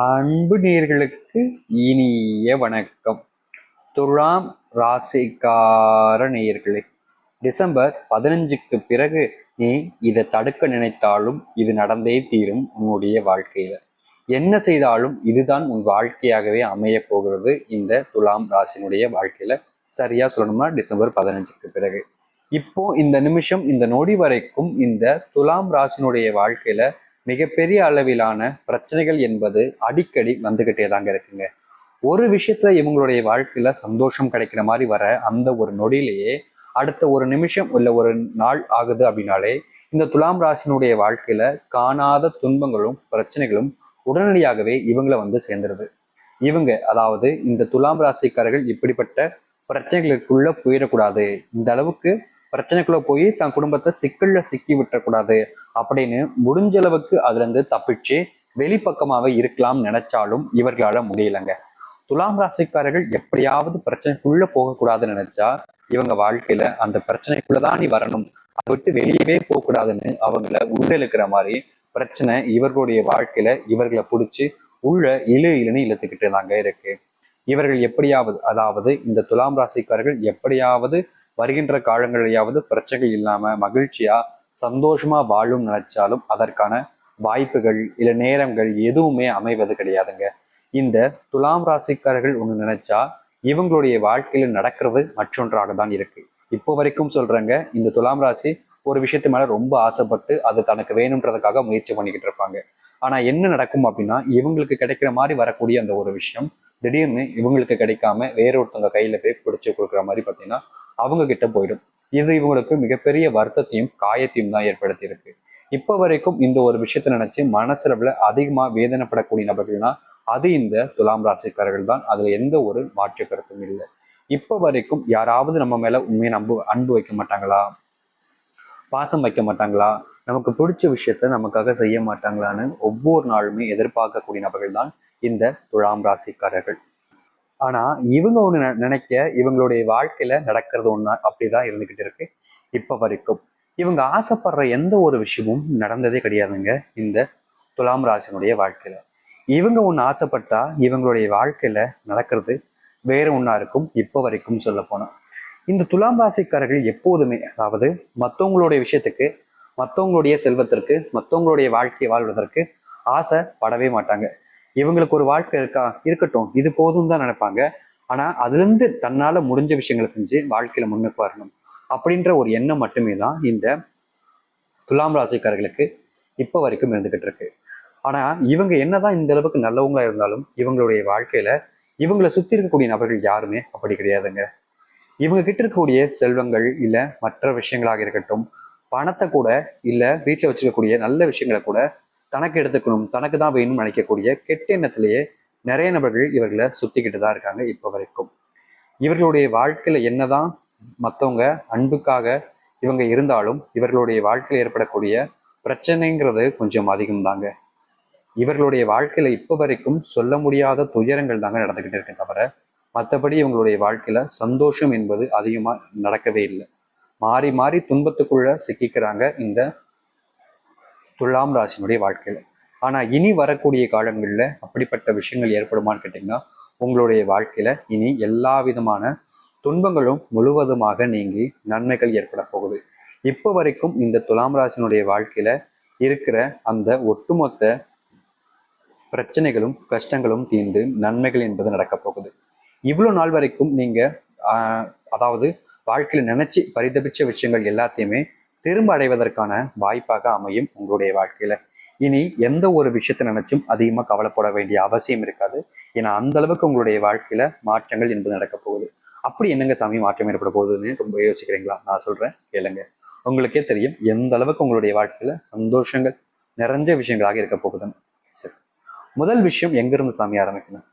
அன்பு நேர்களுக்கு இனிய வணக்கம். துலாம் ராசிக்கார நேயர்களே டிசம்பர் பதினஞ்சுக்கு பிறகு நீ இதை தடுக்க நினைத்தாலும் இது நடந்தே தீரும் உன்னுடைய வாழ்க்கையில. என்ன செய்தாலும் இதுதான் உன் வாழ்க்கையாகவே அமைய போகிறது இந்த துலாம் ராசினுடைய வாழ்க்கையில. சரியா சொல்லணும்னா டிசம்பர் பதினஞ்சுக்கு பிறகு. இப்போ இந்த நிமிஷம் இந்த நொடி வரைக்கும் இந்த துலாம் ராசினுடைய வாழ்க்கையில மிகப்பெரிய அளவிலான பிரச்சனைகள் என்பது அடிக்கடி வந்துகிட்டே தாங்க இருக்குங்க. ஒரு விஷயத்துல இவங்களுடைய வாழ்க்கையில சந்தோஷம் கிடைக்கிற மாதிரி வர அந்த ஒரு நொடியிலேயே அடுத்த ஒரு நிமிஷம் இல்லை ஒரு நாள் ஆகுது அப்படின்னாலே இந்த துலாம் ராசினுடைய வாழ்க்கையில காணாத துன்பங்களும் பிரச்சனைகளும் உடனடியாகவே இவங்களை வந்து சேர்ந்துருது. இவங்க அதாவது இந்த துலாம் ராசிக்காரர்கள் இப்படிப்பட்ட பிரச்சனைகளுக்குள்ள போயிடக்கூடாது. இந்த அளவுக்கு பிரச்சனைக்குள்ள போய் தன் குடும்பத்தை சிக்கல்ல சிக்கி விட்டுறக்கூடாது அப்படின்னு முடிஞ்ச அளவுக்கு அதுல இருந்து தப்பிச்சு வெளிப்பக்கமாவே இருக்கலாம் நினைச்சாலும் இவர்களால முடியலங்க. துலாம் ராசிக்காரர்கள் எப்படியாவது பிரச்சனைக்குள்ள போகக்கூடாதுன்னு நினைச்சா இவங்க வாழ்க்கையில அந்த பிரச்சனைக்குள்ளதான் நீ வரணும். அதை விட்டு வெளியவே போகக்கூடாதுன்னு அவங்கள உள்ள மாதிரி பிரச்சனை இவர்களுடைய வாழ்க்கையில இவர்களை பிடிச்சி உள்ள இழு இழுன்னு இழுத்துக்கிட்டு தாங்க இருக்கு. இவர்கள் எப்படியாவது அதாவது இந்த துலாம் ராசிக்காரர்கள் எப்படியாவது வருகின்ற காலங்களிலாவது பிரச்சனை இல்லாம மகிழ்ச்சியா சந்தோஷமா வாழும் நினைச்சாலும் அதற்கான வாய்ப்புகள் இல்ல நேரங்கள் எதுவுமே அமைவது கிடையாதுங்க. இந்த துலாம் ராசிக்காரர்கள் ஒண்ணு நினைச்சா இவங்களுடைய வாழ்க்கையில நடக்கிறது மற்றொன்றாக தான் இருக்கு. இப்போ வரைக்கும் சொல்றேங்க இந்த துலாம் ராசி ஒரு விஷயத்து மேல ரொம்ப ஆசைப்பட்டு அது தனக்கு வேணுன்றதுக்காக முயற்சி பண்ணிக்கிட்டு இருப்பாங்க. ஆனா என்ன நடக்கும் அப்படின்னா இவங்களுக்கு கிடைக்கிற மாதிரி வரக்கூடிய அந்த ஒரு விஷயம் திடீர்னு இவங்களுக்கு கிடைக்காம வேற ஒருத்தவங்க கையில போய் பிடிச்சு கொடுக்குற மாதிரி பார்த்தீங்கன்னா அவங்க கிட்ட போயிடும். இது இவங்களுக்கு மிகப்பெரிய வருத்தத்தையும் காயத்தையும் தான் ஏற்படுத்தி இருக்கு இப்போ வரைக்கும் இந்த ஒரு விஷயத்த நினைச்சு மனசளவுல அதிகமா வேதனைப்படக்கூடிய நபர்கள்னா அது இந்த துலாம் ராசிக்காரர்கள் தான். அதுல எந்த ஒரு மாற்று கருத்தும் இல்லை. இப்போ வரைக்கும் யாராவது நம்ம மேல உண்மையை நம்ப அன்பு வைக்க மாட்டாங்களா? பாசம் வைக்க மாட்டாங்களா? நமக்கு பிடிச்ச விஷயத்த நமக்காக செய்ய மாட்டாங்களான்னு ஒவ்வொரு நாளுமே எதிர்பார்க்கக்கூடிய நபர்கள் தான் இந்த துலாம் ராசிக்காரர்கள். ஆனா இவங்க ஒன்று நினைக்க இவங்களுடைய வாழ்க்கையில நடக்கிறது ஒன்று அப்படிதான் இருந்துகிட்டு இருக்கு இப்ப வரைக்கும். இவங்க ஆசைப்படுற எந்த ஒரு விஷயமும் நடந்ததே கிடையாதுங்க இந்த துலாம் ராசினுடைய வாழ்க்கையில. இவங்க ஒன்று ஆசைப்பட்டா இவங்களுடைய வாழ்க்கையில நடக்கிறது வேற ஒன்றா இருக்கும் இப்போ வரைக்கும் சொல்ல போனோம் இந்த துலாம் ராசிக்காரர்கள் எப்போதுமே அதாவது மற்றவங்களுடைய விஷயத்துக்கு மற்றவங்களுடைய செல்வத்திற்கு மற்றவங்களுடைய வாழ்க்கையை வாழ்வதற்கு ஆசைப்படவே மாட்டாங்க. இவங்களுக்கு ஒரு வாழ்க்கை இருக்கா? இருக்கட்டும். இது போதும் தான் நினைப்பாங்க. ஆனா அதுல இருந்து தன்னால முடிஞ்ச விஷயங்களை செஞ்சு வாழ்க்கையில முன்னுக்கு வரணும். அப்படின்ற ஒரு எண்ணம் மட்டுமே தான் இந்த துலாம் ராசிக்காரர்களுக்கு இப்போ வரைக்கும் இருந்துகிட்டு இருக்கு. ஆனா இவங்க என்னதான் இந்த அளவுக்கு நல்லவங்களா இருந்தாலும் இவங்களுடைய வாழ்க்கையில இவங்களை சுத்தி இருக்கக்கூடிய நபர்கள் யாருமே அப்படி கிடையாதுங்க. இவங்க கிட்ட இருக்கக்கூடிய செல்வங்கள் இல்ல மற்ற விஷயங்களாக இருக்கட்டும் பணத்தை கூட இல்ல வீட்டில் வச்சிருக்கக்கூடிய நல்ல விஷயங்களை கூட தனக்கு எடுத்துக்கணும் தனக்கு தான் வேணும்னு நினைக்கக்கூடிய கெட்ட எண்ணத்திலேயே நிறைய நபர்கள் இவர்களை சுத்திக்கிட்டு தான் இருக்காங்க இப்போ வரைக்கும். இவர்களுடைய வாழ்க்கையில என்னதான் மற்றவங்க அன்புக்காக இவங்க இருந்தாலும் இவர்களுடைய வாழ்க்கையில் ஏற்படக்கூடிய பிரச்சனைங்கிறது கொஞ்சம் அதிகம் தாங்க இவர்களுடைய வாழ்க்கையில இப்போ வரைக்கும் சொல்ல முடியாத துயரங்கள் தாங்க நடந்துக்கிட்டு இருக்க தவிர மற்றபடி இவங்களுடைய வாழ்க்கையில சந்தோஷம் என்பது அதிகமா நடக்கவே இல்லை. மாறி மாறி துன்பத்துக்குள்ள சிக்கிக்கிறாங்க இந்த துலாம் ராசினுடைய வாழ்க்கையில். ஆனால் இனி வரக்கூடிய காலங்களில் அப்படிப்பட்ட விஷயங்கள் ஏற்படுமான்னு கேட்டிங்கன்னா உங்களுடைய வாழ்க்கையில் இனி எல்லா விதமான துன்பங்களும் முழுவதுமாக நீங்கி நன்மைகள் ஏற்பட போகுது. இப்போ வரைக்கும் இந்த துலாம் ராசினுடைய வாழ்க்கையில் இருக்கிற அந்த ஒட்டுமொத்த பிரச்சனைகளும் கஷ்டங்களும் தீர்ந்து நன்மைகள் என்பது நடக்க போகுது. இவ்வளோ நாள் வரைக்கும் நீங்கள் அதாவது வாழ்க்கையில் நினச்சி பரிதபிச்ச விஷயங்கள் எல்லாத்தையுமே திரும்ப அடைவதற்கான வாய்ப்பாக அமையும் உங்களுடைய வாழ்க்கையில. இனி எந்த ஒரு விஷயத்தை நினைச்சும் அதிகமாக கவலைப்பட வேண்டிய அவசியம் இருக்காது. ஏன்னா அந்த அளவுக்கு உங்களுடைய வாழ்க்கையில மாற்றங்கள் என்பது நடக்க போகுது. அப்படி என்னங்க சாமி மாற்றம் ஏற்பட போகுதுன்னு ரொம்ப யோசிக்கிறீங்களா? நான் சொல்றேன் கேளுங்க. உங்களுக்கே தெரியும் எந்த அளவுக்கு உங்களுடைய வாழ்க்கையில சந்தோஷங்கள் நிறைஞ்ச விஷயங்களாக இருக்க போகுதுன்னு. சரி. முதல் விஷயம் எங்கிருந்து சாமி ஆரம்பிக்கணும்?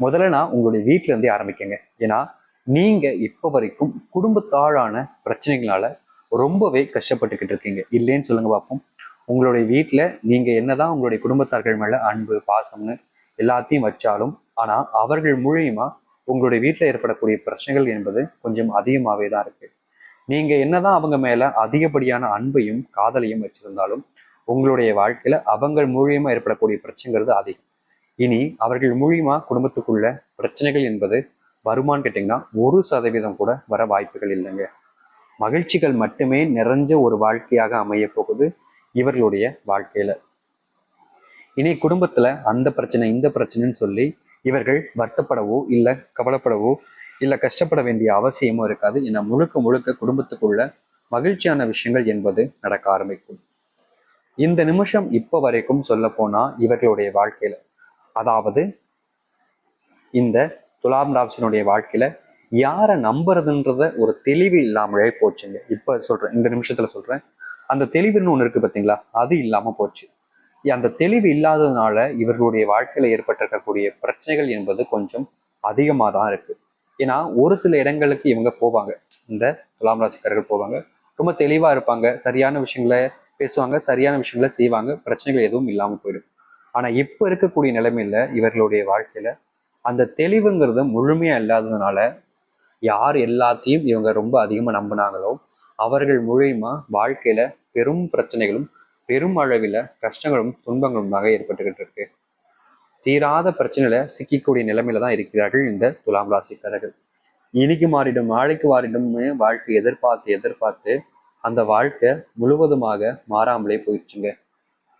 முதல்ல நான் உங்களுடைய வீட்டுல இருந்தே ஆரம்பிக்கங்க. ஏன்னா நீங்க இப்போ வரைக்கும் குடும்பத்தாழான பிரச்சனைகளால ரொம்பவே கஷ்டப்பட்டுக்கிட்டு இருக்கீங்க. இல்லைன்னு சொல்லுங்க பார்ப்போம் உங்களுடைய வீட்டில் நீங்க என்னதான் உங்களுடைய குடும்பத்தார்கள் மேல அன்பு பாசம்னு எல்லாத்தையும் வச்சாலும் ஆனா அவர்கள் மூலியமா உங்களுடைய வீட்டில் ஏற்படக்கூடிய பிரச்சனைகள் என்பது கொஞ்சம் அதிகமாகவே தான் இருக்கு. நீங்க என்னதான் அவங்க மேல அதிகப்படியான அன்பையும் காதலையும் வச்சிருந்தாலும் உங்களுடைய வாழ்க்கையில அவங்கள் மூலியமா ஏற்படக்கூடிய பிரச்சனைங்கிறது அதிகம். இனி அவர்கள் மூலியமா குடும்பத்துக்குள்ள பிரச்சனைகள் என்பது வருமான்னு கேட்டிங்கன்னா ஒரு சதவீதம் கூட வர வாய்ப்புகள் இல்லைங்க. மகிழ்ச்சிகள் மட்டுமே நிறைஞ்ச ஒரு வாழ்க்கையாக அமைய போகுது இவர்களுடைய வாழ்க்கையில. இனி குடும்பத்துல அந்த பிரச்சனை இந்த பிரச்சனைன்னு சொல்லி இவர்கள் வருத்தப்படவோ இல்லை கவலைப்படவோ இல்லை கஷ்டப்பட வேண்டிய அவசியமும் இருக்காது. ஏன்னா முழுக்க முழுக்க குடும்பத்துக்குள்ள மகிழ்ச்சியான விஷயங்கள் என்பது நடக்க ஆரம்பிக்கும். இந்த நிமிஷம் இப்போ வரைக்கும் சொல்ல போனா இவர்களுடைய வாழ்க்கையில. அதாவது இந்த துலாம் ராசினுடைய வாழ்க்கையில யாரை நம்புறதுன்றத ஒரு தெளிவு இல்லாமலே போச்சுங்க. இப்போ சொல்கிறேன் இந்த நிமிஷத்தில் சொல்கிறேன் அந்த தெளிவுன்னு ஒன்று இருக்குது பார்த்தீங்களா அது இல்லாமல் போச்சு. அந்த தெளிவு இல்லாததுனால இவர்களுடைய வாழ்க்கையில் ஏற்பட்டிருக்கக்கூடிய பிரச்சனைகள் என்பது கொஞ்சம் அதிகமாக தான் இருக்குது ஏன்னா ஒரு சில இடங்களுக்கு இவங்க போவாங்க. இந்த துலாம் ராசிக்காரர்கள் போவாங்க. ரொம்ப தெளிவாக இருப்பாங்க. சரியான விஷயங்களை பேசுவாங்க. சரியான விஷயங்களை செய்வாங்க. பிரச்சனைகள் எதுவும் இல்லாமல் போயிடும். ஆனால் இப்போ இருக்கக்கூடிய நிலைமையில் இவர்களுடைய வாழ்க்கையில் அந்த தெளிவுங்கிறது முழுமையாக இல்லாததுனால யார் எல்லாத்தையும் இவங்க ரொம்ப அதிகமாக நம்பினாங்களோ அவர்கள் மூலியமா வாழ்க்கையில பெரும் பிரச்சனைகளும் பெரும் அளவில் கஷ்டங்களும் துன்பங்களும் துன்பங்களுமாக ஏற்பட்டுக்கிட்டு இருக்கு. தீராத பிரச்சனையில சிக்கக்கூடிய நிலைமையில தான் இருக்கிறார்கள் இந்த துலாம் ராசிக்காரர்கள். இன்னைக்கு மாறிடும் நாளைக்கு மாறிடும்னு வாழ்க்கை எதிர்பார்த்து எதிர்பார்த்து அந்த வாழ்க்கை முழுவதுமாக மாறாமலே போயிடுச்சுங்க.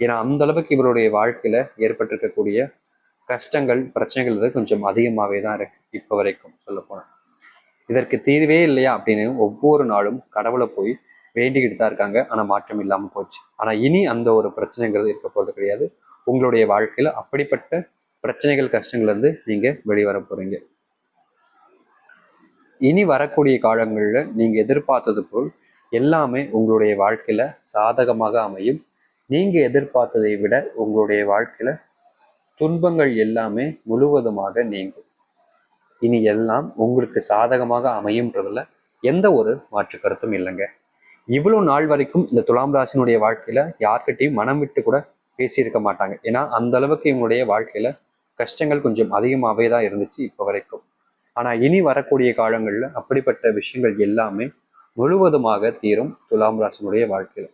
ஏன்னா அந்த அளவுக்கு இவருடைய வாழ்க்கையில ஏற்பட்டிருக்கக்கூடிய கஷ்டங்கள் பிரச்சனைகள் வந்து கொஞ்சம் அதிகமாகவே தான் இருக்கு இப்போ வரைக்கும் சொல்ல போனால் இதற்கு தீர்வே இல்லையா அப்படின்னு ஒவ்வொரு நாளும் கடவுளை போய் வேண்டிக்கிட்டு தான் இருக்காங்க. ஆனால் மாற்றம் இல்லாமல் போச்சு. ஆனால் இனி அந்த ஒரு பிரச்சனைகள் இருக்க போகிறது கிடையாது. உங்களுடைய வாழ்க்கையில் அப்படிப்பட்ட பிரச்சனைகள் கஷ்டங்கள் வந்து நீங்கள் வெளிவர போகிறீங்க இனி வரக்கூடிய காலங்களில் நீங்கள் எதிர்பார்த்தது போல் எல்லாமே உங்களுடைய வாழ்க்கையில் சாதகமாக அமையும். நீங்கள் எதிர்பார்த்ததை விட உங்களுடைய வாழ்க்கையில் துன்பங்கள் எல்லாமே முழுவதுமாக நீங்கும். இனி எல்லாம் உங்களுக்கு சாதகமாக அமையும்ன்றதுல எந்த ஒரு மாற்று கருத்தும் இல்லைங்க. இவ்வளவு நாள் வரைக்கும் இந்த துலாம் ராசினுடைய வாழ்க்கையில யார்கிட்டையும் மனம் விட்டு கூட பேசியிருக்க மாட்டாங்க. ஏன்னா அந்த அளவுக்கு இவங்களுடைய வாழ்க்கையில கஷ்டங்கள் கொஞ்சம் அதிகமாகவே தான் இருந்துச்சு இப்போ வரைக்கும். ஆனா இனி வரக்கூடிய காலங்களில் அப்படிப்பட்ட விஷயங்கள் எல்லாமே முழுவதுமாக தீரும் துலாம் ராசினுடைய வாழ்க்கையில.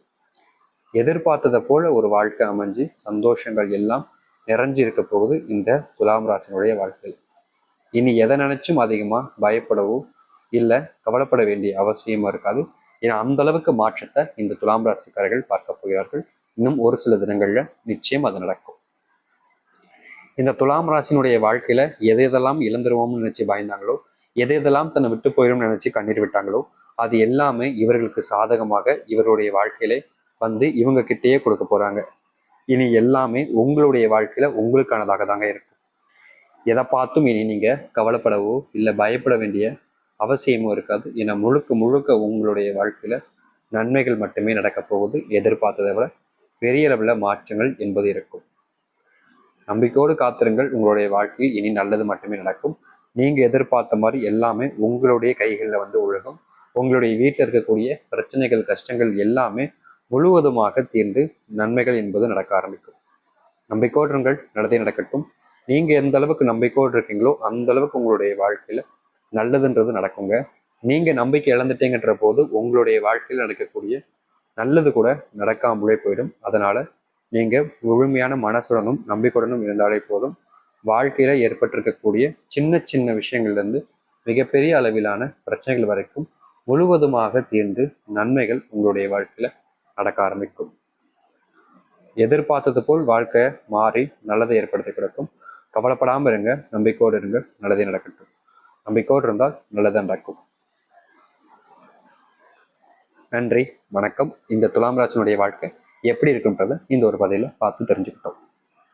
எதிர்பார்த்ததை போல ஒரு வாழ்க்கை அமைஞ்சு சந்தோஷங்கள் எல்லாம் நிறைஞ்சு இருக்க போகுது இந்த துலாம் ராசினுடைய வாழ்க்கையில். இனி எதை நினைச்சும் அதிகமா பயப்படவோ இல்லை கவலைப்பட வேண்டிய அவசியமா இருக்காது. ஏன்னா அந்த அளவுக்கு மாற்றத்தை இந்த துலாம் ராசிக்காரர்கள் பார்க்க போகிறார்கள். இன்னும் ஒரு சில தினங்கள்ல நிச்சயம் அது நடக்கும். இந்த துலாம் ராசினுடைய வாழ்க்கையில எதை எதெல்லாம் இழந்துருவோம்னு நினைச்சு பயந்தாங்களோ எதை எதெல்லாம் தன்னை விட்டு போயிடும் நினைச்சு கண்ணீர் விட்டாங்களோ அது எல்லாமே இவர்களுக்கு சாதகமாக இவருடைய வாழ்க்கையில வந்து இவங்க கிட்டேயே கொடுக்க போறாங்க. இனி எல்லாமே உங்களுடைய வாழ்க்கையில உங்களுக்கானதாக தாங்க இருக்கும். எதை பார்த்தும் இனி நீங்க கவலைப்படவோ இல்லை பயப்பட வேண்டிய அவசியமும் இருக்காது. ஏன்னா முழுக்க முழுக்க உங்களுடைய வாழ்க்கையில நன்மைகள் மட்டுமே நடக்கப் போகுது. எதிர்பார்த்ததை விட பெரிய அளவில் மாற்றங்கள் என்பது இருக்கும். நம்பிக்கையோடு காத்திருங்கள். உங்களுடைய வாழ்க்கையில் இனி நல்லது மட்டுமே நடக்கும். நீங்க எதிர்பார்த்த மாதிரி எல்லாமே உங்களுடைய கைகளில் வந்து ஒழுகும் உங்களுடைய வீட்டில் இருக்கக்கூடிய பிரச்சனைகள் கஷ்டங்கள் எல்லாமே முழுவதுமாக தீர்ந்து நன்மைகள் என்பது நடக்க ஆரம்பிக்கும். நம்பிக்கோடுங்கள் நடத்தி நடக்கட்டும். நீங்கள் எந்த அளவுக்கு நம்பிக்கையோடு இருக்கீங்களோ அந்த அளவுக்கு உங்களுடைய வாழ்க்கையில் நல்லதுன்றது நடக்குங்க. நீங்கள் நம்பிக்கை இழந்துட்டீங்கன்ற போது உங்களுடைய வாழ்க்கையில் நடக்கக்கூடிய நல்லது கூட நடக்காமலே போயிடும். அதனால் நீங்கள் முழுமையான மனசுடனும் நம்பிக்கையுடனும் இருந்தாலே போதும். வாழ்க்கையில் ஏற்பட்டிருக்கக்கூடிய சின்ன சின்ன விஷயங்கள்ல இருந்து மிகப்பெரிய அளவிலான பிரச்சனைகள் வரைக்கும் முழுவதுமாக தீர்ந்து நன்மைகள் உங்களுடைய வாழ்க்கையில் நடக்க ஆரம்பிக்கும். எதிர்பார்த்தது போல் வாழ்க்கை மாறி நல்லதை ஏற்படுத்தி கிடக்கும். கவலைப்படாமல் இருங்க. நம்பிக்கையோடு இருங்க. நல்லதே நடக்கட்டும். நம்பிக்கையோடு இருந்தால் நல்லது நடக்கும். நன்றி. வணக்கம். இந்த துலாம் ராஜனுடைய வாழ்க்கை எப்படி இருக்குன்றதை இந்த ஒரு பதில பார்த்து தெரிஞ்சுக்கிட்டோம்.